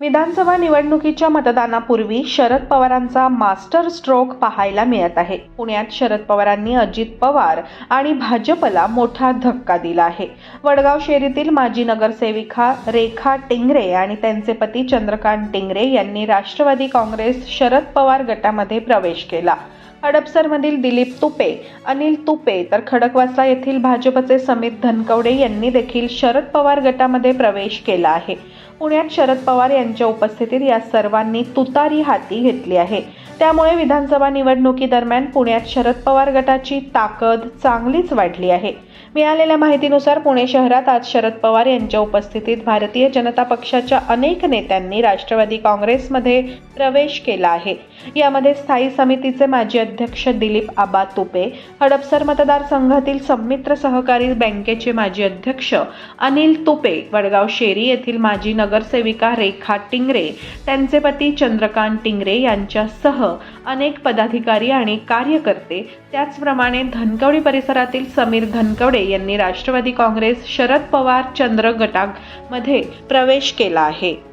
विधानसभा निवडणुकीच्या मतदानापूर्वी शरद पवारांचा master stroke पाहायला मिळत आहे. पुण्यात शरद पवारांनी अजित पवार आणि भाजपला मोठा धक्का दिला आहे. वडगाव शेरीतील माजी नगरसेविका रेखा टिंगरे आणि त्यांचे पती चंद्रकांत टिंगरे यांनी राष्ट्रवादी काँग्रेस शरद पवार गटामध्ये प्रवेश केला. हडपसरमधील दिलीप तुपे अनिल तुपे तर खडकवासला येथील भाजपचे समित धनकवडे यांनी देखील शरद पवार गटामध्ये प्रवेश केला आहे. पुण्यात शरद पवार यांच्या उपस्थितीत या सर्वांनी तुतारी हाती घेतली आहे. त्यामुळे विधानसभा निवडणुकीदरम्यान पुण्यात शरद पवार गटाची ताकद चांगलीच वाढली आहे. मिळालेल्या माहितीनुसार पुणे शहरात आज शरद पवार यांच्या उपस्थितीत भारतीय जनता पक्षाच्या अनेक नेत्यांनी राष्ट्रवादी काँग्रेसमध्ये प्रवेश केला आहे. यामध्ये स्थायी समितीचे माजी अध्यक्ष दिलीप आबा तुपे हडपसर मतदारसंघातील संमित्र सहकारी बँकेचे माजी अध्यक्ष अनिल तुपे वडगाव शेरी येथील माजी नगर नगरसेविका रेखा टिंगरे त्यांचे पती चंद्रकांत टिंगरे यांच्यासह अनेक पदाधिकारी आणि कार्यकर्ते त्याचप्रमाणे धनकवडी परिसरातील समीर धनकवडे यांनी राष्ट्रवादी काँग्रेस शरद पवार चंद्र गटामध्ये प्रवेश केला आहे.